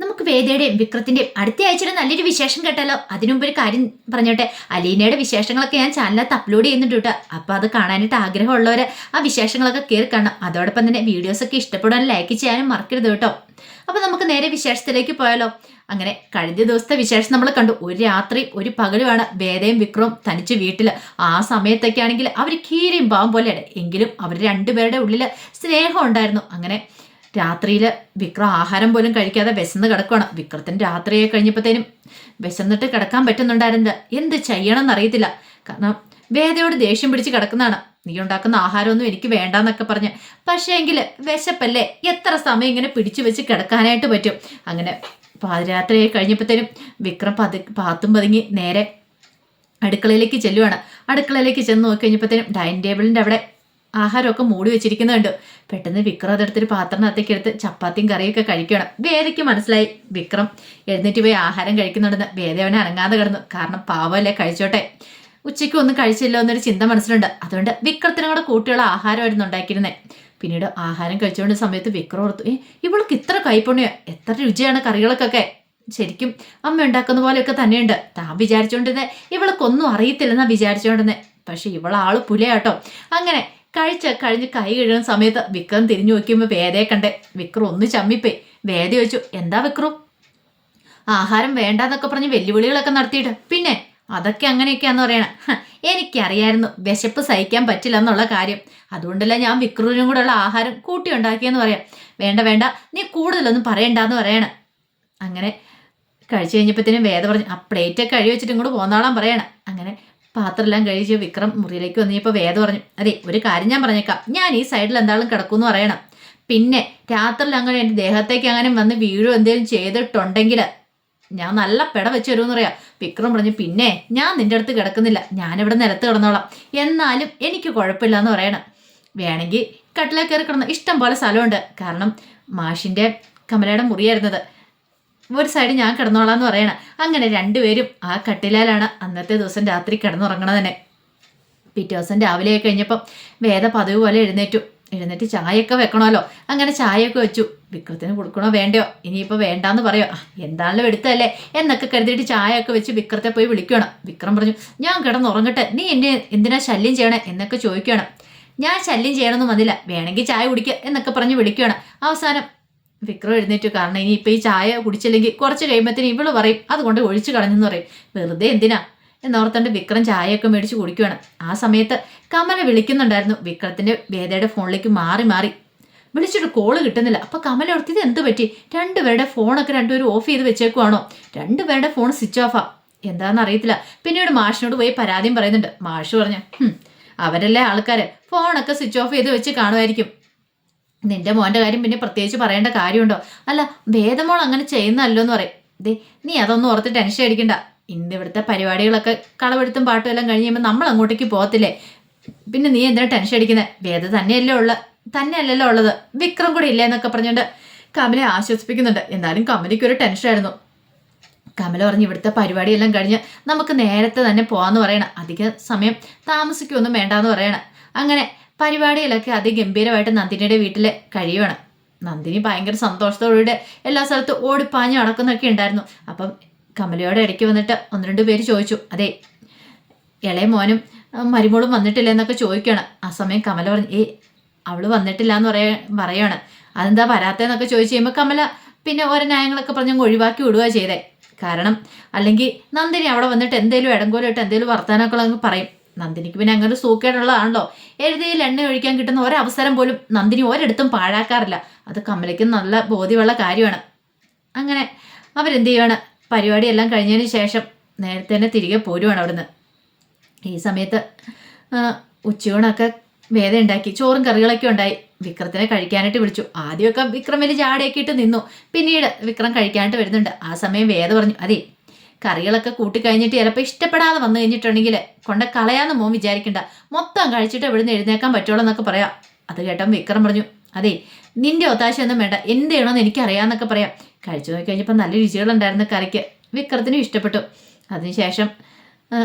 നമുക്ക് വേദയുടെയും വിക്രത്തിന്റെയും അടുത്ത ആഴ്ചയുടെ നല്ലൊരു വിശേഷം കേട്ടാലോ? അതിനുമുമ്പ് ഒരു കാര്യം പറഞ്ഞോട്ടെ. അലീനയുടെ വിശേഷങ്ങളൊക്കെ ഞാൻ ചാനലിനകത്ത് അപ്ലോഡ് ചെയ്യുന്നുണ്ട് കേട്ടോ. അപ്പോൾ അത് കാണാനായിട്ട് ആഗ്രഹമുള്ളവര് ആ വിശേഷങ്ങളൊക്കെ കയറി കാണണം. അതോടൊപ്പം തന്നെ വീഡിയോസ് ഒക്കെ ഇഷ്ടപ്പെടാൻ ലൈക്ക് ചെയ്യാനും മറക്കരുത് കേട്ടോ. അപ്പോൾ നമുക്ക് നേരെ വിശേഷത്തിലേക്ക് പോയാലോ? അങ്ങനെ കഴിഞ്ഞ ദിവസത്തെ വിശേഷം നമ്മൾ കണ്ടു. ഒരു രാത്രി ഒരു പകലുമാണ് വേദയും വിക്രവും തനിച്ച് വീട്ടിൽ ആ സമയത്തൊക്കെ ആണെങ്കിൽ അവർ കീരയും പാവം പോലെയാണ്. എങ്കിലും അവർ രണ്ടുപേരുടെ ഉള്ളിൽ സ്നേഹം ഉണ്ടായിരുന്നു. അങ്ങനെ രാത്രിയിൽ വിക്രം ആഹാരം പോലും കഴിക്കാതെ വിശന്ന് കിടക്കുകയാണ് വിക്രത്തിന് രാത്രിയെ കഴിഞ്ഞപ്പോഴത്തേനും വിശന്നിട്ട് കിടക്കാൻ പറ്റുന്നുണ്ടായിരുന്നത് എന്ത് ചെയ്യണം എന്നറിയത്തില്ല കാരണം വേദയോട് ദേഷ്യം പിടിച്ച് കിടക്കുന്നതാണ്. നീ ഉണ്ടാക്കുന്ന ആഹാരമൊന്നും എനിക്ക് വേണ്ടാന്നൊക്കെ പറഞ്ഞ്. പക്ഷേ എങ്കിൽ വിശപ്പല്ലേ? എത്ര സമയം ഇങ്ങനെ പിടിച്ചു വെച്ച് കിടക്കാനായിട്ട് പറ്റും? അങ്ങനെ പാതിരാത്രി കഴിഞ്ഞപ്പോഴത്തേനും വിക്രം പതി പാത്തും പതുങ്ങി നേരെ അടുക്കളയിലേക്ക് ചെല്ലുവാണ്. അടുക്കളയിലേക്ക് ചെന്ന് നോക്കി കഴിഞ്ഞപ്പോഴത്തേനും ഡൈനിങ് ടേബിളിന്റെ അവിടെ ആഹാരമൊക്കെ മൂടി വെച്ചിരിക്കുന്നുണ്ട്. പെട്ടെന്ന് വിക്രം അതെടുത്തൊരു പാത്രത്തിനകത്തേക്ക് എടുത്ത് ചപ്പാത്തിയും കറിയൊക്കെ കഴിക്കണം വേദയ്ക്ക് മനസ്സിലായി വിക്രം എഴുന്നേറ്റ് പോയി ആഹാരം കഴിക്കുന്നുണ്ടെന്ന്. വേദ അവനെ അനങ്ങാതെ കിടന്നു. കാരണം പാവമല്ലേ കഴിച്ചോട്ടെ. ഉച്ചയ്ക്ക് ഒന്നും കഴിച്ചില്ല എന്നൊരു ചിന്ത മനസ്സിലുണ്ട്. അതുകൊണ്ട് വിക്രത്തിനും കൂടെ കൂട്ടിയുള്ള ആഹാരമായിരുന്നു ഉണ്ടാക്കിയിരുന്നത് പിന്നീട് ആഹാരം കഴിച്ചുകൊണ്ട് സമയത്ത് വിക്രം ഓർത്തു ഏ ഇവൾക്ക് ഇത്ര കൈപ്പുണ്യോ എത്ര രുചിയാണ് കറികൾക്കൊക്കെ. ശരിക്കും അമ്മ ഉണ്ടാക്കുന്ന പോലെയൊക്കെ തന്നെയുണ്ട്. താൻ വിചാരിച്ചുകൊണ്ടിരുന്നേ ഇവൾക്കൊന്നും അറിയത്തില്ലെന്നാ വിചാരിച്ചുകൊണ്ടിരുന്നേ. പക്ഷെ ഇവളാൾ പുലയാട്ടോ. അങ്ങനെ കഴിച്ച കഴിഞ്ഞ് കൈ കഴുകുന്ന സമയത്ത് വിക്രം തിരിഞ്ഞു നോക്കിയുമ്പോൾ വേദയെ കണ്ടേ വിക്രം ഒന്ന് ചമ്മിപ്പോയി. വേദ ചോദിച്ചു എന്താ വിക്രം? ആഹാരം വേണ്ടെന്നൊക്കെ പറഞ്ഞ് വെല്ലുവിളികളൊക്കെ നടത്തിയിട്ട്. പിന്നെ അതൊക്കെ അങ്ങനെയൊക്കെയാന്ന് പറയണ. എനിക്കറിയായിരുന്നു വിശപ്പ് സഹിക്കാൻ പറ്റില്ല എന്നുള്ള കാര്യം. അതുകൊണ്ടല്ല ഞാൻ വിക്രൂരിനും കൂടെയുള്ള ആഹാരം കൂട്ടി ഉണ്ടാക്കിയെന്ന് പറയാം. വേണ്ട വേണ്ട നീ കൂടുതലൊന്നും പറയണ്ടെന്ന് പറയണം. അങ്ങനെ കഴിച്ചു കഴിഞ്ഞപ്പോഴത്തേനും വേദ പറഞ്ഞു ആ പ്ലേറ്റൊക്കെ കഴുകി വെച്ചിട്ട് ഇങ്ങോട്ട് പോന്നാളാൻ പറയണം. അങ്ങനെ പാത്രമെല്ലാം കഴിച്ച് വിക്രം മുറിയിലേക്ക് വന്നപ്പോൾ വേദ പറഞ്ഞു അതെ ഒരു കാര്യം ഞാൻ പറഞ്ഞേക്കാം. ഞാൻ ഈ സൈഡിൽ എന്താളും കിടക്കുമെന്ന് പറയണം. പിന്നെ രാത്രിയിൽ അങ്ങനെ എന്റെ ദേഹത്തേക്ക് അങ്ങനെ വന്ന് വീഴോ എന്തെങ്കിലും ചെയ്തിട്ടുണ്ടെങ്കിൽ ഞാൻ നല്ല പിട വെച്ച് വരുമെന്ന് പറയാം. വിക്രം പറഞ്ഞു പിന്നെ ഞാൻ നിന്റെ അടുത്ത് കിടക്കുന്നില്ല. ഞാനിവിടെ നിലത്ത് കിടന്നോളാം. എന്നാലും എനിക്ക് കുഴപ്പമില്ല എന്ന് പറയണം. വേണമെങ്കിൽ കട്ടിലേ കയറി കിടന്ന ഇഷ്ടം പോലെ സ്ഥലമുണ്ട്. കാരണം മാഷിന്റെ കമലയുടെ മുറിയായിരുന്നത്. ഒരു സൈഡ് ഞാൻ കിടന്നോളാം എന്ന് പറയണം. അങ്ങനെ രണ്ടുപേരും ആ കട്ടിലാലാണ് അന്നത്തെ ദിവസം രാത്രി കിടന്നുറങ്ങണത് തന്നെ പിറ്റേ ദിവസം രാവിലെ കഴിഞ്ഞപ്പം വേദ പതിവ് പോലെ എഴുന്നേറ്റു. എഴുന്നേറ്റ് ചായയൊക്കെ വെക്കണമല്ലോ. അങ്ങനെ ചായയൊക്കെ വെച്ചു. വിക്രത്തിന് കൊടുക്കണോ വേണ്ടയോ? ഇനിയിപ്പോൾ വേണ്ടാന്ന് പറയോ? എന്താണല്ലോ എടുത്തല്ലേ എന്നൊക്കെ കരുതിയിട്ട് ചായയൊക്കെ വെച്ച് വിക്രത്തെ പോയി വിളിക്കണം വിക്രം പറഞ്ഞു ഞാൻ കിടന്നുറങ്ങട്ടെ. നീ എന്നെ എന്തിനാ ശല്യം ചെയ്യണേ? എന്നൊക്കെ ചോദിക്കണം ഞാൻ ശല്യം ചെയ്യണമെന്ന് വന്നില്ല. വേണമെങ്കിൽ ചായ കുടിക്കുക എന്നൊക്കെ പറഞ്ഞ് വിളിക്കണം അവസാനം വിക്രം എഴുന്നേറ്റു. കാരണം ഇനി ഇപ്പം ഈ ചായ കുടിച്ചില്ലെങ്കിൽ കുറച്ച് കഴിയുമ്പോഴത്തേന് ഇവൾ പറയും അതുകൊണ്ട് ഒഴിച്ചു കളഞ്ഞെന്ന് പറയും. വെറുതെ എന്തിനാ? എന്നോർത്തണ്ട് വിക്രം ചായയൊക്കെ മേടിച്ച് കുടിക്കുകയാണ് ആ സമയത്ത് കമല വിളിക്കുന്നുണ്ടായിരുന്നു. വിക്രത്തിന്റെ വേദയുടെ ഫോണിലേക്ക് മാറി മാറി. വിളിച്ചിട്ട് കോൾ കിട്ടുന്നില്ല. അപ്പൊ കമല ഓർത്തിത് എന്ത് പറ്റി? രണ്ടുപേരുടെ ഫോണൊക്കെ രണ്ടുപേരും ഓഫ് ചെയ്ത് വെച്ചേക്കുവാണോ? രണ്ടുപേരുടെ ഫോൺ സ്വിച്ച് ഓഫാ എന്താണെന്ന് അറിയത്തില്ല. പിന്നീട് മാഷിനോട് പോയി പരാതിയും പറയുന്നുണ്ട്. മാഷ് പറഞ്ഞു "ഹും, അവരല്ലേ ആൾക്കാർ ഫോണൊക്കെ സ്വിച്ച് ഓഫ് ചെയ്ത് വെച്ച് കാണുമായിരിക്കും. നിന്റെ മോന്റെ കാര്യം പിന്നെ പ്രത്യേകിച്ച് പറയേണ്ട കാര്യമുണ്ടോ? അല്ല വേദമോൾ അങ്ങനെ ചെയ്യുന്നല്ലോ എന്ന് പറയും. ദേ നീ അതൊന്നും ഓർത്ത് ടെൻഷൻ അടിക്കണ്ട. ഇന്ന് ഇവിടുത്തെ പരിപാടികളൊക്കെ കളവെടുത്തും പാട്ടും എല്ലാം കഴിഞ്ഞ് കഴിയുമ്പോൾ നമ്മൾ അങ്ങോട്ടേക്ക് പോകത്തില്ലേ? പിന്നെ നീ എന്തിനാ ടെൻഷൻ അടിക്കുന്നത് വേദ തന്നെയല്ലേ ഉള്ള തന്നെയല്ലല്ലോ ഉള്ളത്. വിക്രം കൂടെ ഇല്ലേ എന്നൊക്കെ പറഞ്ഞുകൊണ്ട് കമലെ ആശ്വസിപ്പിക്കുന്നുണ്ട്. എന്നാലും കമലയ്ക്ക് ഒരു ടെൻഷനായിരുന്നു കമല പറഞ്ഞ് ഇവിടുത്തെ പരിപാടിയെല്ലാം കഴിഞ്ഞ് നമുക്ക് നേരത്തെ തന്നെ പോകാമെന്ന് പറയണം. അധിക സമയം താമസിക്കുമൊന്നും വേണ്ടാന്ന് പറയണം. അങ്ങനെ പരിപാടിയിലൊക്കെ അതിഗംഭീരമായിട്ട് നന്ദിനിയുടെ വീട്ടിൽ കഴിയുവാണ്. നന്ദിനി ഭയങ്കര സന്തോഷത്തോടെ എല്ലാ സ്ഥലത്തും ഓടിപ്പാഞ്ഞ് നടക്കുന്നൊക്കെ ഉണ്ടായിരുന്നു. അപ്പം കമലയോടെ ഇടയ്ക്ക് വന്നിട്ട് ഒന്ന് രണ്ട് പേര് ചോദിച്ചു അതെ ഇളയ മോനും മരുമോളും വന്നിട്ടില്ല എന്നൊക്കെ ചോദിക്കുകയാണ്. ആ സമയം കമല പറഞ്ഞു ഏ അവൾ വന്നിട്ടില്ല എന്ന് പറയാ പറയുകയാണ് അതെന്താ വരാത്തതെന്നൊക്കെ ചോദിച്ചു കഴിയുമ്പോൾ കമല പിന്നെ ഓരോ ന്യായങ്ങളൊക്കെ പറഞ്ഞ് ഒഴിവാക്കി വിടുക ചെയ്തേ. കാരണം അല്ലെങ്കിൽ നന്ദിനി അവിടെ വന്നിട്ട് എന്തേലും ഇടങ്കോലിട്ട് എന്തേലും വർത്താനമൊക്കെ അങ്ങ് പറയും. നന്ദിനിക്ക് പിന്നെ അങ്ങനെ സൂക്കേടുള്ളതാണല്ലോ. എഴുതിയിൽ എണ്ണ ഒഴിക്കാൻ കിട്ടുന്ന ഒരവസരം പോലും നന്ദിനി ഒരിടത്തും പാഴാക്കാറില്ല. അത് കമലയ്ക്ക് നല്ല ബോധ്യമുള്ള കാര്യമാണ്. അങ്ങനെ അവരെന്ത് ചെയ്യുവാണ്? പരിപാടിയെല്ലാം കഴിഞ്ഞതിന് ശേഷം നേരത്തെ തന്നെ തിരികെ പോരുവാണ് അവിടുന്ന്. ഈ സമയത്ത് ഉച്ചയൂണൊക്കെ വേദ ഉണ്ടാക്കി ചോറും കറികളൊക്കെ ഉണ്ടായി. വിക്രത്തിനെ കഴിക്കാനായിട്ട് വിളിച്ചു. ആദ്യമൊക്കെ വിക്രം വലിയ ചാടിയൊക്കെ ഇട്ട് നിന്നു. പിന്നീട് വിക്രം കഴിക്കാനായിട്ട് വരുന്നുണ്ട്. ആ സമയം വേദ പറഞ്ഞു അതെ കറികളൊക്കെ കൂട്ടി കഴിഞ്ഞിട്ട് ചിലപ്പോൾ ഇഷ്ടപ്പെടാതെ വന്നു കഴിഞ്ഞിട്ടുണ്ടെങ്കിൽ കൊണ്ട് കളയാന്ന് മോൻ വിചാരിക്കണ്ട. മൊത്തം കഴിച്ചിട്ട് ഇവിടുന്ന് എഴുന്നേക്കാൻ പറ്റുള്ളൂ എന്നൊക്കെ പറയാം. അത് കേട്ടോ വിക്രം പറഞ്ഞു അതെ നിന്റെ ഒത്താശയൊന്നും വേണ്ട. എന്ത് ചെയ്യണമെന്ന് എനിക്കറിയാമെന്നൊക്കെ പറയാം. കഴിച്ചു നോക്കി കഴിഞ്ഞപ്പോൾ നല്ല രുചികളുണ്ടായിരുന്നു കറിക്ക്. വിക്രത്തിനും ഇഷ്ടപ്പെട്ടു. അതിനുശേഷം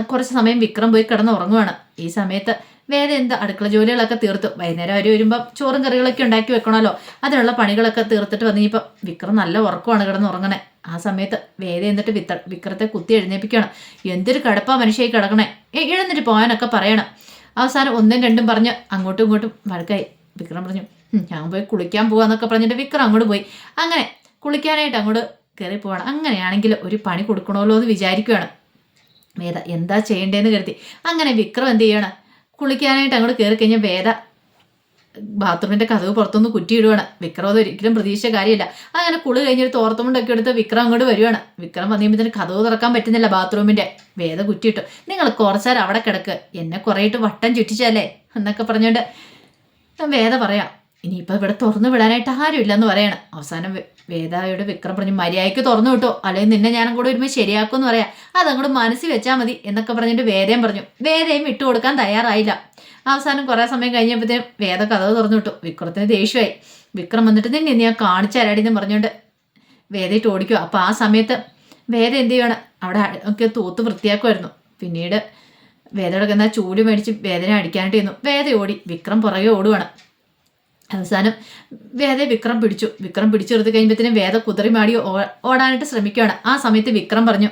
കുറച്ച് സമയം വിക്രം പോയി കിടന്ന് ഉറങ്ങുവാണ്. ഈ സമയത്ത് വേറെ എന്താ അടുക്കള ജോലികളൊക്കെ തീർത്തു. വൈകുന്നേരം അവർ വരുമ്പോൾ ചോറും കറികളൊക്കെ ഉണ്ടാക്കി വെക്കണമല്ലോ. അതിനുള്ള പണികളൊക്കെ തീർത്തിട്ട് വന്നിപ്പോൾ വിക്രം നല്ല ഉറക്കമാണ് കിടന്ന് ഉറങ്ങണേ. ആ സമയത്ത് വേദ എന്നിട്ട് വിത്ത വിക്രത്തെ കുത്തി എഴുന്നേപ്പിക്കണം എന്തൊരു കടപ്പാ മനുഷ്യയായി കിടക്കണേ? ഏ എഴുന്നിട്ട് പോകാനൊക്കെ പറയണം. അവസാനം ഒന്നും രണ്ടും പറഞ്ഞ് അങ്ങോട്ടും ഇങ്ങോട്ടും വഴക്കായി. വിക്രം പറഞ്ഞു ഞാൻ പോയി കുളിക്കാൻ പോവാന്നൊക്കെ പറഞ്ഞിട്ട് വിക്രം അങ്ങോട്ട് പോയി. അങ്ങനെ കുളിക്കാനായിട്ട് അങ്ങോട്ട് കയറി പോവാണ്. അങ്ങനെയാണെങ്കിൽ ഒരു പണി കൊടുക്കണമല്ലോ എന്ന് വിചാരിക്കുകയാണ് വേദ എന്താ ചെയ്യേണ്ടതെന്ന് കരുതി. അങ്ങനെ വിക്രം എന്ത് ചെയ്യണം? കുളിക്കാനായിട്ട് അങ്ങോട്ട് കയറി കഴിഞ്ഞാൽ വേദ ബാത്റൂമിന്റെ കഥവ് പുറത്തുനിന്ന് കുറ്റിയിടുവാണ്. വിക്രം ഒരിക്കലും പ്രതീക്ഷിച്ച കാര്യമില്ല. അങ്ങനെ കുളി കഴിഞ്ഞൊരു തോർത്തുമുണ്ടൊക്കെ എടുത്ത് വിക്രം അങ്ങോട്ട് വരുവാണ്. വിക്രം വന്നു കഴിയുമ്പോൾ കഥവ് തുറക്കാൻ പറ്റുന്നില്ല ബാത്റൂമിന്റെ. വേദ കുറ്റിയിട്ടു. നിങ്ങൾ കുറച്ചേരം അവിടെ കിടക്ക്. എന്നെ കുറേയിട്ട് വട്ടം ചുറ്റിച്ചല്ലേ എന്നൊക്കെ പറഞ്ഞുകൊണ്ട് വേദ പറയാം. ഇനിയിപ്പോൾ ഇവിടെ തുറന്നു വിടാനായിട്ട് ആരുമില്ലെന്ന് പറയണം. അവസാനം വേദായോട് വിക്രം പറഞ്ഞു മര്യാദയ്ക്ക് തുറന്നു വിട്ടോ. അല്ലെങ്കിൽ നിന്നെ ഞാനും കൂടെ വരുമ്പോൾ ശരിയാക്കുമെന്ന് പറയാം. അതങ്ങോട്ട് മനസ്സിൽ വെച്ചാൽ മതി. എന്നൊക്കെ പറഞ്ഞിട്ട് വേദയും പറഞ്ഞു. വേദയും വിട്ടു കൊടുക്കാൻ തയ്യാറായില്ല. അവസാനം കുറേ സമയം കഴിഞ്ഞപ്പോഴത്തേക്കും വേദ കഥ തുറന്നു വിട്ടു വിക്രത്തിന് ദേഷ്യമായി. വിക്രം വന്നിട്ട് നിന്നെ ഞാൻ കാണിച്ച തരാടിന്ന് പറഞ്ഞുകൊണ്ട് വേദയിട്ട് ഓടിക്കുക. അപ്പോൾ ആ സമയത്ത് വേദ എന്ത് ചെയ്യണം? അവിടെ ഒക്കെ തൂത്ത് വൃത്തിയാക്കുമായിരുന്നു. പിന്നീട് വേദയുടെ എന്നാൽ ചൂട് മേടിച്ച് വേദന അടിക്കാനായിട്ട് ചെന്നു. വേദ ഓടി. വിക്രം പുറകെ ഓടുവാണ്. അവസാനം വേദ വിക്രം പിടിച്ചു. വിക്രം പിടിച്ചു നിർത്തി കഴിയുമ്പോഴത്തേനും വേദ കുതിറി മാടി ഓടാനായിട്ട് ശ്രമിക്കുകയാണ്. ആ സമയത്ത് വിക്രം പറഞ്ഞു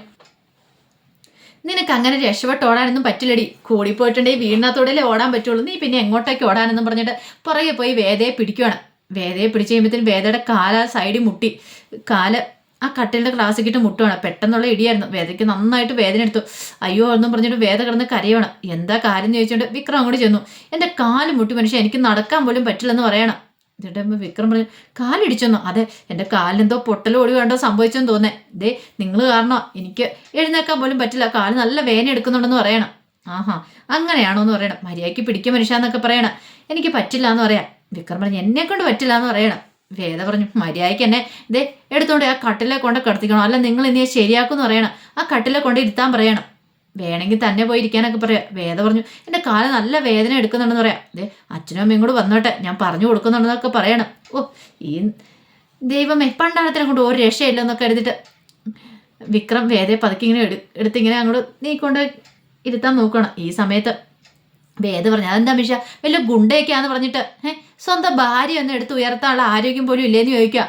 നിനക്ക് അങ്ങനെ രക്ഷപ്പെട്ട് ഓടാനൊന്നും പറ്റില്ലടി. കൂടിപ്പോയിട്ടുണ്ടെങ്കിൽ വീടിനകത്തോടെ ഓടാൻ പറ്റുള്ളൂ. നീ പിന്നെ എങ്ങോട്ടേക്ക് ഓടാനെന്നും പറഞ്ഞിട്ട് പുറകെ പോയി വേദയെ പിടിക്കുകയാണ് വേദയെ പിടിച്ചു കഴിയുമ്പോഴത്തേനും വേദയുടെ കാല സൈഡിൽ മുട്ടി. കാൽ ആ കട്ടിലിന്റെ ക്ലാസ്സിക്കിട്ട് മുട്ടുവാണ്. പെട്ടെന്നുള്ള ഇടിയായിരുന്നു. വേദയ്ക്ക് നന്നായിട്ട് വേദന എടുത്തു. അയ്യോ എന്നും പറഞ്ഞിട്ട് വേദ കിടന്ന് കരയണം എന്താ കാര്യം ചോദിച്ചുകൊണ്ട് വിക്രം അങ്ങോട്ട് ചെന്നു. എന്റെ കാൽ മുട്ടി. മനുഷ്യൻ എനിക്ക് നടക്കാൻ പോലും പറ്റില്ലെന്ന് പറയണം. എന്നിട്ട് വിക്രം പറഞ്ഞു കാലിടിച്ചെന്നോ? അതെ എന്റെ കാലിലെന്തോ പൊട്ടലോ വേണ്ടോ സംഭവിച്ചെന്ന് തോന്നേ ദേ നിങ്ങൾ കാരണം? എനിക്ക് എഴുന്നേക്കാൻ പോലും പറ്റില്ല. കാൽ നല്ല വേന എടുക്കുന്നുണ്ടെന്ന് പറയണം. ആഹാ അങ്ങനെയാണോ എന്ന് പറയണം. മര്യാദയ്ക്ക് പിടിക്കുക മനുഷ്യ എന്നൊക്കെ പറയണം. എനിക്ക് പറ്റില്ല എന്ന് പറയാം. വിക്രം പറഞ്ഞു എന്നെ കൊണ്ട് പറ്റില്ല എന്ന് പറയണം. വേദ പറഞ്ഞു മര്യാദയ്ക്ക് എന്നെ ദേ എടുത്തോണ്ട് ആ കട്ടിലെ കൊണ്ട് കിടത്തിക്കണം? അല്ല നിങ്ങൾ ഇനി ശരിയാക്കുമെന്ന് പറയണം. ആ കട്ടിലെ കൊണ്ട് ഇരുത്താൻ പറയണം. വേണമെങ്കിൽ തന്നെ പോയിരിക്കാനൊക്കെ പറയാം. വേദ പറഞ്ഞു എന്റെ കാൽ നല്ല വേദന എടുക്കുന്നുണ്ടെന്ന് പറയാം. അതെ അച്ഛനും അമ്മയും കൂടെ വന്നോട്ടെ ഞാൻ പറഞ്ഞു കൊടുക്കുന്നുണ്ടെന്നൊക്കെ പറയണം. ഓ ഈ ദൈവമേ പണ്ടാണത്തിനെ കൊണ്ട് ഒരു രക്ഷയില്ലെന്നൊക്കെ കരുതിയിട്ട് വിക്രം വേദയെ പതുക്കി ഇങ്ങനെ എടു എടുത്തിങ്ങനെ അങ്ങോട്ട് നീക്കൊണ്ട് ഇരുത്താൻ നോക്കണം. ഈ സമയത്ത് വേദ പറഞ്ഞു അതെന്താ മിഷ വലിയ ഗുണ്ടയൊക്കെയാന്ന് പറഞ്ഞിട്ട് സ്വന്തം ഭാര്യ ഒന്ന് എടുത്ത് ഉയർത്താനുള്ള ആരോഗ്യം പോലും ഇല്ലേന്ന് ചോദിക്കുക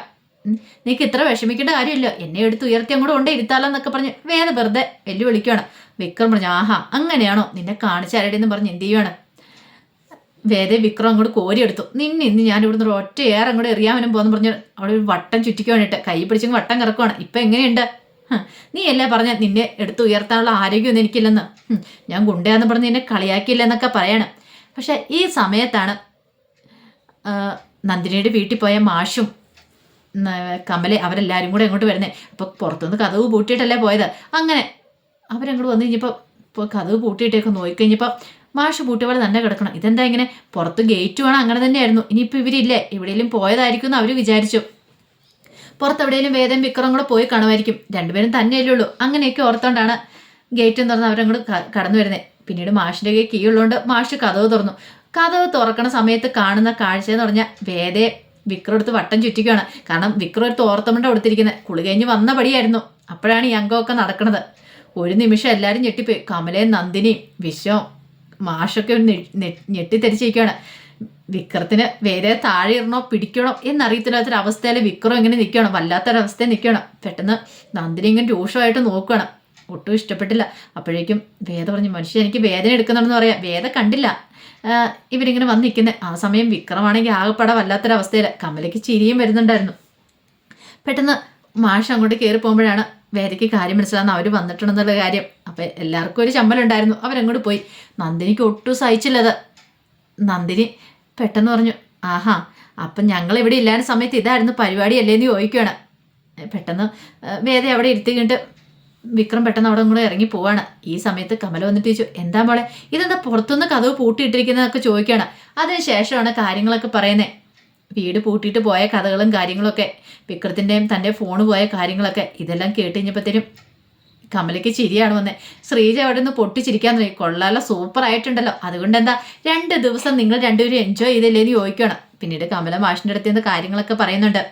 ഉം, നീക്ക് ഇത്ര വിഷമിക്കേണ്ട കാര്യമില്ല. എന്നെ എടുത്ത് ഉയർത്തി അങ്ങോട്ട് കൊണ്ടേ ഇരുത്താലോ എന്നൊക്കെ പറഞ്ഞ് വേദ വെറുതെ വെല്ലുവിളിക്കുകയാണ് വിക്രം പറഞ്ഞു ആഹാ അങ്ങനെയാണോ? നിന്നെ കാണിച്ചാരടെന്ന് പറഞ്ഞ് എന്ത് ചെയ്യുവാണ്? വേദ വിക്രം അങ്ങോട്ട് കോരിയെടുത്തു. നിന്നെ ഇന്ന് ഞാൻ ഇവിടുന്ന് ഒരു ഒറ്റ ഏറെ അങ്ങോട്ട് എറിയാമെന്നും പോകുന്നു പറഞ്ഞു അവിടെ ഒരു വട്ടം ചുറ്റിക്ക് വേണ്ടിയിട്ട് കൈ പിടിച്ചങ്ങ് വട്ടം കിറക്കുവാണ്. ഇപ്പം എങ്ങനെയുണ്ട്? നീ അല്ലേ പറഞ്ഞ നിന്നെ എടുത്ത് ഉയർത്താനുള്ള ആരോഗ്യമൊന്നും എനിക്കില്ലെന്ന്? ഞാൻ ഗുണ്ടയാന്ന് പറഞ്ഞ് നിന്നെ കളിയാക്കിയില്ല എന്നൊക്കെ പറയണം. പക്ഷെ ഈ സമയത്താണ് നന്ദിനിയുടെ വീട്ടിൽ പോയ മാഷും കമലെ അവരെല്ലാവരും കൂടെ അങ്ങോട്ട് വരുന്നേ? അപ്പോൾ പുറത്തുനിന്ന് കഥവ് പൂട്ടിയിട്ടല്ലേ പോയത്? അങ്ങനെ അവരങ്ങോട്ട് വന്നു കഴിഞ്ഞപ്പോൾ ഇപ്പോൾ കഥവ് പൂട്ടിയിട്ടൊക്കെ നോക്കിക്കഴിഞ്ഞപ്പോൾ മാഷ് പൂട്ടിയ പോലെ തന്നെ കിടക്കണം. ഇതെന്താ ഇങ്ങനെ? പുറത്ത് ഗേറ്റ് വേണം അങ്ങനെ തന്നെയായിരുന്നു. ഇനിയിപ്പോൾ ഇവരില്ലേ? എവിടെയെങ്കിലും പോയതായിരിക്കും എന്ന് അവർ വിചാരിച്ചു. പുറത്ത് എവിടെയെങ്കിലും വേദം വിക്രം കൂടെ പോയി കാണുമായിരിക്കും. രണ്ടുപേരും തന്നെയല്ലേ ഉള്ളൂ. അങ്ങനെയൊക്കെ ഓർത്തോണ്ടാണ് ഗേറ്റ് തുറന്ന് അവരങ്ങോട്ട് ക- കടന്നു വരുന്നത് പിന്നീട് മാഷിന്റെ കീ ഉള്ളതുകൊണ്ട് മാഷ് കഥവ് തുറന്നു. കഥവ് തുറക്കണ സമയത്ത് കാണുന്ന കാഴ്ച എന്ന് പറഞ്ഞാൽ വേദയെ വിക്രം എടുത്ത് വട്ടം ചുറ്റിക്കുകയാണ് കാരണം വിക്രം എടുത്ത് തോർത്തമുണ്ട കൊടുത്തിരിക്കുന്നത് കുളി കഴിഞ്ഞ് വന്ന പടിയായിരുന്നു. അപ്പോഴാണ് ഈ അംഗമൊക്കെ നടക്കുന്നത് ഒരു നിമിഷം എല്ലാവരും ഞെട്ടിപ്പോയി. കമലയും നന്ദിനിയും വിശ്വം മാഷൊക്കെ ഞെട്ടിത്തരിച്ചിരിക്കുകയാണ് വിക്രത്തിന് വേറെ താഴെ ഇടണോ പിടിക്കണോ എന്നറിയത്തില്ലാത്തൊരവസ്ഥയിൽ വിക്രം ഇങ്ങനെ നിൽക്കണം വല്ലാത്തൊരവസ്ഥയിൽ നിൽക്കണം പെട്ടെന്ന് നന്ദിനി ഇങ്ങനെ രൂക്ഷമായിട്ട് നോക്കുകയാണ് ഒട്ടും ഇഷ്ടപ്പെട്ടില്ല. അപ്പോഴേക്കും വേദ പറഞ്ഞു മനുഷ്യൻ എനിക്ക് വേദന എടുക്കുന്നുണ്ടെന്ന് പറയാം. വേദ കണ്ടില്ല. ഇവരിങ്ങനെ വന്ന് നിൽക്കുന്നത് ആ സമയം വിക്രമാണെങ്കിൽ ആകെപ്പാടെ വല്ലാത്തൊരവസ്ഥയിൽ കമലയ്ക്ക് ചിരിയും വരുന്നുണ്ടായിരുന്നു. പെട്ടെന്ന് മാഷ് അങ്ങോട്ട് കയറി പോകുമ്പോഴാണ് വേദയ്ക്ക് കാര്യം മനസ്സിലാകുന്ന അവർ വന്നിട്ടുണ്ടെന്നുള്ള കാര്യം. അപ്പം എല്ലാവർക്കും ഒരു ചമ്മലുണ്ടായിരുന്നു അവരങ്ങോട്ട് പോയി. നന്ദിനിക്ക് ഒട്ടും സഹിച്ചില്ലത്. നന്ദിനി പെട്ടെന്ന് പറഞ്ഞു ആഹാ അപ്പം ഞങ്ങൾ ഇവിടെ ഇല്ലാത്ത സമയത്ത് ഇതായിരുന്നു പരിപാടി അല്ലേന്ന് ചോദിക്കുകയാണ് പെട്ടെന്ന് വേദ അവിടെ ഇരുത്തിക്കിട്ട് വിക്രം പെട്ടെന്ന് അവിടെ കൂടെ ഇറങ്ങി പോവാണ്. ഈ സമയത്ത് കമല വന്നിട്ട് ചോദിച്ചു എന്താ മോളെ? ഇതെന്താ പുറത്തുനിന്ന് കഥവ് പൂട്ടിയിട്ടിരിക്കുന്നതൊക്കെ ചോദിക്കുകയാണ്. അതിനുശേഷമാണ് കാര്യങ്ങളൊക്കെ പറയുന്നത് വീട് പൂട്ടിയിട്ട് പോയ കഥകളും കാര്യങ്ങളൊക്കെ വിക്രത്തിന്റെയും തന്റെ ഫോൺ പോയ കാര്യങ്ങളൊക്കെ ഇതെല്ലാം കേട്ട് കഴിഞ്ഞപ്പോഴത്തേനും കമലയ്ക്ക് ചിരിയാണ് വന്നത് ശ്രീജ അവിടെ നിന്ന് പൊട്ടിച്ചിരിക്കാൻ തുടങ്ങി. കൊള്ളാലോ സൂപ്പർ ആയിട്ടുണ്ടല്ലോ. അതുകൊണ്ട് എന്താ രണ്ട് ദിവസം നിങ്ങൾ രണ്ടുപേരും എൻജോയ് ചെയ്തില്ലേന്ന് ചോദിക്കുകയാണ്. പിന്നീട് കമല മാഷിന്റെ അടുത്ത് കാര്യങ്ങളൊക്കെ പറയുന്നുണ്ട്.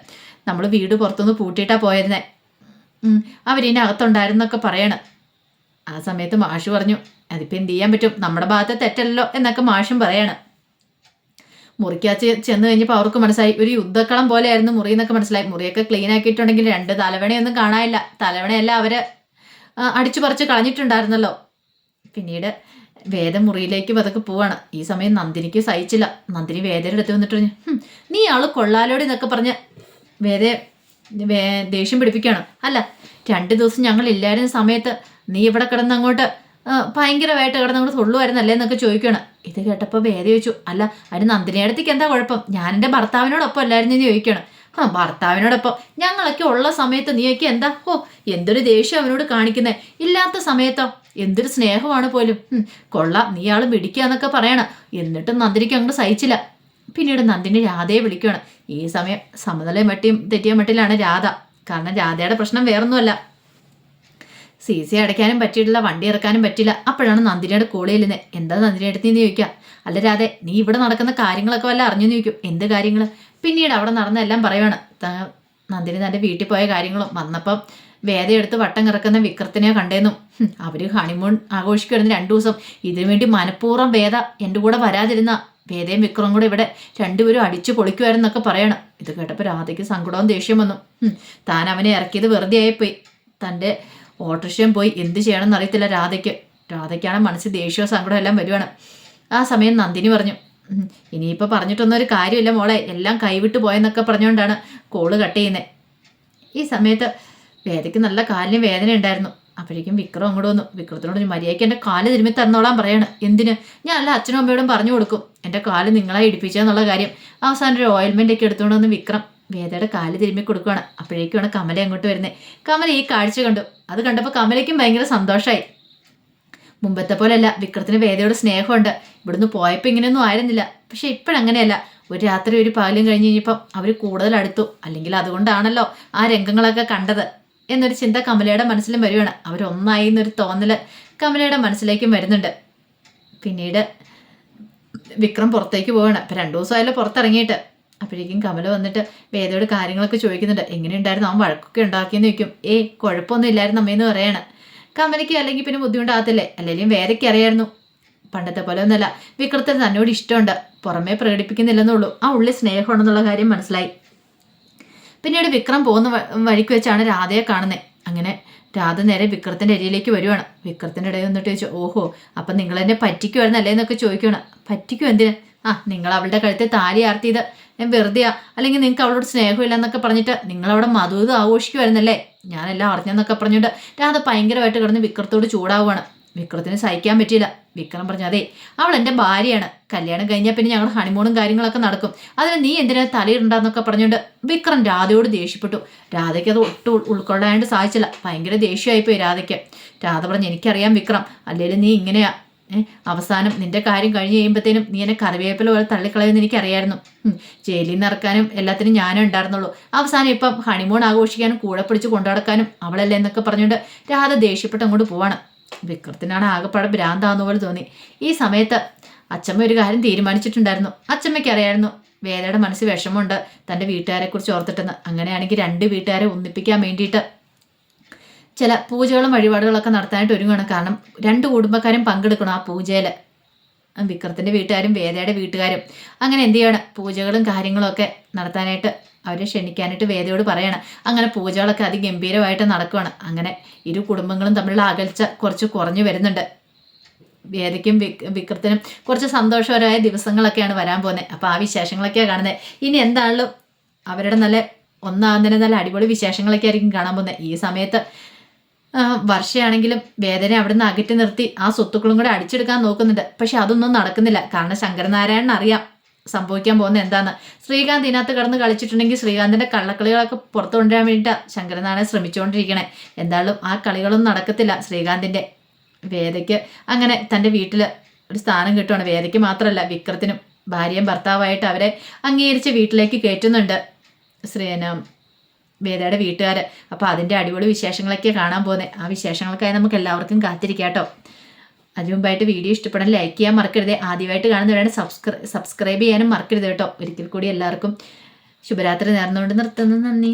നമ്മൾ വീട് പുറത്തുനിന്ന് പൂട്ടിയിട്ടാണ് പോയിരുന്നേ. ഉം, അവരിതിനകത്തുണ്ടായിരുന്നൊക്കെ പറയണം. ആ സമയത്ത് മാഷ് പറഞ്ഞു അതിപ്പോൾ എന്ത് ചെയ്യാൻ പറ്റും? നമ്മുടെ ഭാഗത്തെ തെറ്റല്ലോ എന്നൊക്കെ മാഷും പറയാണ്. മുറിക്കകത്ത് ചെന്ന് കഴിഞ്ഞപ്പോൾ അവർക്ക് മനസ്സിലായി ഒരു യുദ്ധക്കളം പോലെയായിരുന്നു മുറി എന്നൊക്കെ മനസ്സിലായി. മുറിയൊക്കെ ക്ലീൻ ആക്കിയിട്ടുണ്ടെങ്കിൽ രണ്ട് തലവണയൊന്നും കാണാനില്ല. തലവണയല്ല അവർ ആ, അടിച്ചു പറിച്ച് കളഞ്ഞിട്ടുണ്ടായിരുന്നല്ലോ. പിന്നീട് വേദ മുറിയിലേക്ക് പതുക്കെ പോവാണ്. ഈ സമയം നന്ദിനിക്ക് സഹിച്ചില്ല. നന്ദിനി വേദയുടെ അടുത്ത് വന്നിട്ട് പറഞ്ഞു "ഹും, നീ ആൾ കൊള്ളാലോടി എന്നൊക്കെ പറഞ്ഞ് വേദയെ ദേഷ്യം പിടിപ്പിക്കുകയാണ്. അല്ല രണ്ട് ദിവസം ഞങ്ങൾ ഇല്ലായിരുന്ന സമയത്ത് നീ ഇവിടെ കിടന്ന് അങ്ങോട്ട് ഭയങ്കരമായിട്ട് കിടന്ന് അങ്ങോട്ട് തൊള്ളുമായിരുന്നല്ലേ എന്നൊക്കെ ചോദിക്കുകയാണ്. ഇത് കേട്ടപ്പോൾ വേദ ചോദിച്ചു അല്ല അതിന് നന്ദിനിയടത്തേക്ക് എന്താ കുഴപ്പം? ഞാൻ എന്റെ ഭർത്താവിനോടൊപ്പം അല്ലായിരുന്നു എന്ന് ചോദിക്കുകയാണ്. ആ ഭർത്താവിനോടൊപ്പം? ഞങ്ങളൊക്കെ ഉള്ള സമയത്ത് നീയൊക്കെ എന്താ? ഓ എന്തൊരു ദേഷ്യം അവനോട് കാണിക്കുന്നത് ഇല്ലാത്ത സമയത്തോ? എന്തൊരു സ്നേഹമാണ് പോലും. കൊള്ളാം നീ ആൾ പിടിക്കുക എന്നൊക്കെ പറയണം. എന്നിട്ടും നന്ദിനിക്ക് അങ്ങോട്ട് സഹിച്ചില്ല. പിന്നീട് നന്ദിനി രാധയെ വിളിക്കുകയാണ്. ഈ സമയം സമതല മട്ടിയും തെറ്റിയ മട്ടിലാണ് രാധ. കാരണം രാധയുടെ പ്രശ്നം വേറൊന്നുമല്ല. സി സി അടയ്ക്കാനും പറ്റിയിട്ടില്ല വണ്ടി ഇറക്കാനും പറ്റില്ല അപ്പോഴാണ് നന്ദിനിയുടെ കോളി ചെല്ലുന്നത്. എന്താ നന്ദിനി എടുത്തെന്ന് ചോദിക്കുക? അല്ല രാധെ നീ ഇവിടെ നടക്കുന്ന കാര്യങ്ങളൊക്കെ വല്ല അറിഞ്ഞു ചോദിക്കും. എന്ത് കാര്യങ്ങൾ പിന്നീട് അവിടെ നടന്ന എല്ലാം പറയുവാണ്. നന്ദിനി തന്റെ വീട്ടിൽ പോയ കാര്യങ്ങളും. വന്നപ്പം വേദയെടുത്ത് വട്ടം കിറക്കുന്ന വിക്രത്തിനെ കണ്ടേന്നും. അവർ ഹണിമൂൺ ആഘോഷിക്കുമായിരുന്നു രണ്ടു ദിവസം. ഇതിനുവേണ്ടി മനഃപൂർവം വേദ എന്റെ കൂടെ വരാതിരുന്ന. വേദയും വിക്രവും കൂടെ ഇവിടെ രണ്ടുപേരും അടിച്ചു പൊളിക്കുമായിരുന്നൊക്കെ പറയണം. ഇത് കേട്ടപ്പോൾ രാധയ്ക്ക് സങ്കടവും ദേഷ്യം വന്നു. താൻ അവനെ ഇറക്കിയത് വെറുതെ ആയിപ്പോയി. തന്റെ ഓട്ടോറിക്ഷയും പോയി. എന്ത് ചെയ്യണമെന്ന് അറിയത്തില്ല രാധയ്ക്ക്. രാധയ്ക്കാണ് മനസ്സിൽ ദേഷ്യവും സങ്കടവും എല്ലാം വരുവാണ്. ആ സമയം നന്ദിനി പറഞ്ഞു. "ഉം, ഇനിയിപ്പോൾ പറഞ്ഞിട്ടൊന്നും ഒരു കാര്യമില്ല മോളെ. എല്ലാം കൈവിട്ട് പോയെന്നൊക്കെ പറഞ്ഞുകൊണ്ടാണ് കോൾ കട്ട് ചെയ്യുന്നത് ഈ സമയത്ത് വേദയ്ക്ക് നല്ല കാലിന് വേദന ഉണ്ടായിരുന്നു അപ്പോഴേക്കും വിക്രം അങ്ങോട്ട് വന്നു. വിക്രത്തിനോട് ഒരു മര്യാദയ്ക്ക് എന്റെ കാൽ തിരുമ്മി തന്നോളാൻ പറയാണ്. എന്തിന്? ഞാൻ അല്ല അച്ഛനും അമ്മയോടും പറഞ്ഞു കൊടുക്കും. എന്റെ കാൽ നിങ്ങളെ ഇടിപ്പിച്ചെന്നുള്ള കാര്യം. അവസാനം ഒരു ഓയിൽമെന്റ് ഒക്കെ എടുത്തുകൊണ്ട് വന്ന് വിക്രം വേദയുടെ കാൽ തിരുമ്മി കൊടുക്കുകയാണ് അപ്പോഴേക്കുമാണ് കമല അങ്ങോട്ട് വരുന്നത് കമല ഈ കാഴ്ച കണ്ടു. അത് കണ്ടപ്പോൾ കമലയ്ക്കും ഭയങ്കര സന്തോഷമായി മുമ്പത്തെ പോലെയല്ല വിക്രത്തിന് വേദയോട് സ്നേഹമുണ്ട്. ഇവിടുന്ന് പോയപ്പോൾ ഇങ്ങനെയൊന്നും ആയിരുന്നില്ല. പക്ഷേ ഇപ്പോഴങ്ങനെയല്ല. ഒരു രാത്രി ഒരു പകലും കഴിഞ്ഞ് കഴിഞ്ഞപ്പം അവർ കൂടുതൽ അടുത്തു. അല്ലെങ്കിൽ അതുകൊണ്ടാണല്ലോ ആ രംഗങ്ങളൊക്കെ കണ്ടത്. എന്നൊരു ചിന്ത കമലയുടെ മനസ്സിലും വരികയാണ് അവരൊന്നായി എന്നൊരു തോന്നൽ കമലയുടെ മനസ്സിലേക്കും വരുന്നുണ്ട്. പിന്നീട് വിക്രം പുറത്തേക്ക് പോവാണ്. അപ്പം രണ്ടു ദിവസമായാലും പുറത്തിറങ്ങിയിട്ട്. അപ്പോഴേക്കും കമല വന്നിട്ട് വേദയോട് കാര്യങ്ങളൊക്കെ ചോദിക്കുന്നുണ്ട്. എങ്ങനെയുണ്ടായിരുന്നു? അവൻ വഴക്കൊക്കെ ഉണ്ടാക്കിയെന്ന് ചോദിക്കും. ഏ കുഴപ്പമൊന്നും ഇല്ലായിരുന്നു അമ്മയെന്ന് പറയാണ്. കമലയ്ക്ക് അല്ലെങ്കിൽ പിന്നെ ബുദ്ധിമുട്ടാകത്തില്ലേ? അല്ലെങ്കിലും വേദയ്ക്ക് അറിയായിരുന്നു. പണ്ടത്തെ പോലെ ഒന്നല്ല. വിക്രത്തിന് തന്നോട് ഇഷ്ടമുണ്ട്. പുറമേ പ്രകടിപ്പിക്കുന്നില്ലെന്നുള്ളൂ. ആ ഉള്ളിൽ സ്നേഹമുണ്ടെന്നുള്ള കാര്യം മനസ്സിലായി. പിന്നീട് വിക്രം പോകുന്ന വഴിക്ക് വെച്ചാണ് രാധയെ കാണുന്നത് അങ്ങനെ രാധ നേരെ വിക്രത്തിന്റെ അരിയിലേക്ക് വരുവാണ്. വിക്രത്തിന്റെ ഇടയിൽ വന്നിട്ട് ചോദിച്ചു ഓഹോ അപ്പം നിങ്ങൾ എന്നെ പറ്റിക്കുമായിരുന്നു അല്ലേ എന്നൊക്കെ ചോദിക്കണം പറ്റിക്കും എന്തിന്? ആ നിങ്ങൾ അവളുടെ കഴുത്തിൽ താലി ആർത്തിയത്. ഞാൻ വെറുതെയാ. അല്ലെങ്കിൽ നിങ്ങൾക്ക് അവളോട് സ്നേഹമില്ല എന്നൊക്കെ പറഞ്ഞിട്ട് നിങ്ങളവിടെ മധുവിത് ആഘോഷിക്കുമായിരുന്നല്ലേ ഞാനെല്ലാം അറിഞ്ഞെന്നൊക്കെ പറഞ്ഞിട്ട് രാധ ഭയങ്കരമായിട്ട് കിടന്ന് വിക്രത്തോട് ചൂടാവുകയാണ് വിക്രത്തിന് സഹിക്കാൻ പറ്റിയില്ല. വിക്രം പറഞ്ഞു അതെ അവൾ എന്റെ ഭാര്യയാണ്. കല്യാണം കഴിഞ്ഞാൽ പിന്നെ ഞങ്ങൾ ഹണിമൂണും കാര്യങ്ങളൊക്കെ നടക്കും. അതിന് നീ എന്തിനാ തലയിടണ്ടെന്നൊക്കെ പറഞ്ഞുകൊണ്ട് വിക്രം രാധയോട് ദേഷ്യപ്പെട്ടു. രാധയ്ക്ക് അത് ഒട്ടും ഉൾക്കൊള്ളാണ്ട് സാധിച്ചില്ല. ഭയങ്കര ദേഷ്യമായിപ്പോയി രാധയ്ക്ക്. രാധ പറഞ്ഞു എനിക്കറിയാം വിക്രം. അല്ലെങ്കിൽ നീ ഇങ്ങനെയാ. അവസാനം നിന്റെ കാര്യം കഴിഞ്ഞ് കഴിയുമ്പോഴത്തേനും നീ എന്നെ കറിവേപ്പില പോലെ തള്ളിക്കളയുമെന്ന് എനിക്കറിയായിരുന്നു. ജയിലിൽ നിന്ന് ഇറക്കാനും എല്ലാത്തിനും ഞാനേ ഉണ്ടായിരുന്നുള്ളൂ. അവസാനം ഇപ്പം ഹണിമൂൺ ആഘോഷിക്കാനും കൂടെ പിടിച്ച് കൊണ്ടുനടക്കാനും അവളല്ലേ എന്നൊക്കെ പറഞ്ഞുകൊണ്ട് രാധ ദേഷ്യപ്പെട്ട് അങ്ങോട്ട് പോവാണ്. വിക്രത്തിനാണ് ആകെപ്പാടെ ഭ്രാന്താവുന്ന പോലെ തോന്നി. ഈ സമയത്ത് അച്ചമ്മ ഒരു കാര്യം തീരുമാനിച്ചിട്ടുണ്ടായിരുന്നു. അച്ചമ്മയ്ക്ക് അറിയായിരുന്നു വേദയുടെ മനസ്സിൽ വിഷമമുണ്ട് തന്റെ വീട്ടുകാരെക്കുറിച്ച് ഓർത്തിട്ടെന്ന്. അങ്ങനെയാണെങ്കിൽ രണ്ട് വീട്ടുകാരെ ഒന്നിപ്പിക്കാൻ വേണ്ടിയിട്ട് ചില പൂജകളും വഴിപാടുകളൊക്കെ നടത്താനായിട്ട് ഒരുങ്ങണം കാരണം രണ്ട് കുടുംബക്കാരും പങ്കെടുക്കണം ആ പൂജയിൽ വിക്രത്തിന്റെ വീട്ടുകാരും വേദയുടെ വീട്ടുകാരും. അങ്ങനെ എന്ത് ചെയ്യണം? പൂജകളും കാര്യങ്ങളും ഒക്കെ നടത്താനായിട്ട് അവരെ ക്ഷണിക്കാനായിട്ട് വേദയോട് പറയണം. അങ്ങനെ പൂജകളൊക്കെ അതിഗംഭീരമായിട്ട് നടക്കുകയാണ് അങ്ങനെ ഇരു കുടുംബങ്ങളും തമ്മിലുള്ള അകൽച്ച കുറച്ച് കുറഞ്ഞു വരുന്നുണ്ട്. വേദയ്ക്കും വിക് വിക്രത്തിനും കുറച്ച് സന്തോഷകരമായ ദിവസങ്ങളൊക്കെയാണ് വരാൻ പോകുന്നത്. അപ്പോൾ ആ വിശേഷങ്ങളൊക്കെയാണ് കാണുന്നത്. ഇനി എന്താണെങ്കിലും അവരുടെ നല്ല ഒന്നാകുന്നതിന് നല്ല അടിപൊളി വിശേഷങ്ങളൊക്കെ ആയിരിക്കും കാണാൻ പോകുന്നത്. ഈ സമയത്ത് വർഷയാണെങ്കിലും വേദന അവിടുന്ന് അകറ്റി നിർത്തി ആ സ്വത്തുക്കളും കൂടെ അടിച്ചെടുക്കാൻ നോക്കുന്നുണ്ട്. പക്ഷെ അതൊന്നും നടക്കുന്നില്ല. കാരണം ശങ്കരനാരായണൻ അറിയാം. സംഭവിക്കാൻ പോകുന്നത് എന്താന്ന്. ശ്രീകാന്ത് ഇതിനകത്ത് കിടന്ന് കളിച്ചിട്ടുണ്ടെങ്കിൽ ശ്രീകാന്തിന്റെ കള്ളക്കളികളൊക്കെ പുറത്തു കൊണ്ടുവരാൻ വേണ്ടിയിട്ടാണ് ശങ്കരനാരായണൻ ശ്രമിച്ചുകൊണ്ടിരിക്കണേ. എന്തായാലും ആ കളികളൊന്നും നടക്കത്തില്ല. ശ്രീകാന്തിന്റെ വേദയ്ക്ക് അങ്ങനെ തന്റെ വീട്ടിൽ ഒരു സ്ഥാനം കിട്ടുവാണ്. വേദയ്ക്ക് മാത്രമല്ല വിക്രത്തിനും ഭാര്യയും ഭർത്താവായിട്ട് അവരെ അംഗീകരിച്ച് വീട്ടിലേക്ക് കയറ്റുന്നുണ്ട് ശ്രീന വേദയുടെ വീട്ടുകാർ അപ്പോൾ അതിന്റെ അടിപൊളി വിശേഷങ്ങളൊക്കെ കാണാൻ പോകുന്നത് ആ വിശേഷങ്ങൾക്കായി നമുക്ക് എല്ലാവർക്കും കാത്തിരിക്കാം കേട്ടോ അതിനു മുമ്പായിട്ട് വീഡിയോ ഇഷ്ടപ്പെടാൻ ലൈക്ക് ചെയ്യാൻ മറക്കരുത്. ആദ്യമായിട്ട് കാണുന്നവരാണ് സബ്സ്ക്രൈബ് സബ്സ്ക്രൈബ് ചെയ്യാനും മറക്കരുത് കേട്ടോ. ഒരിക്കൽ കൂടി എല്ലാവർക്കും ശുഭരാത്രി നേർന്നുകൊണ്ട് നിർത്തുന്നു. നന്ദി.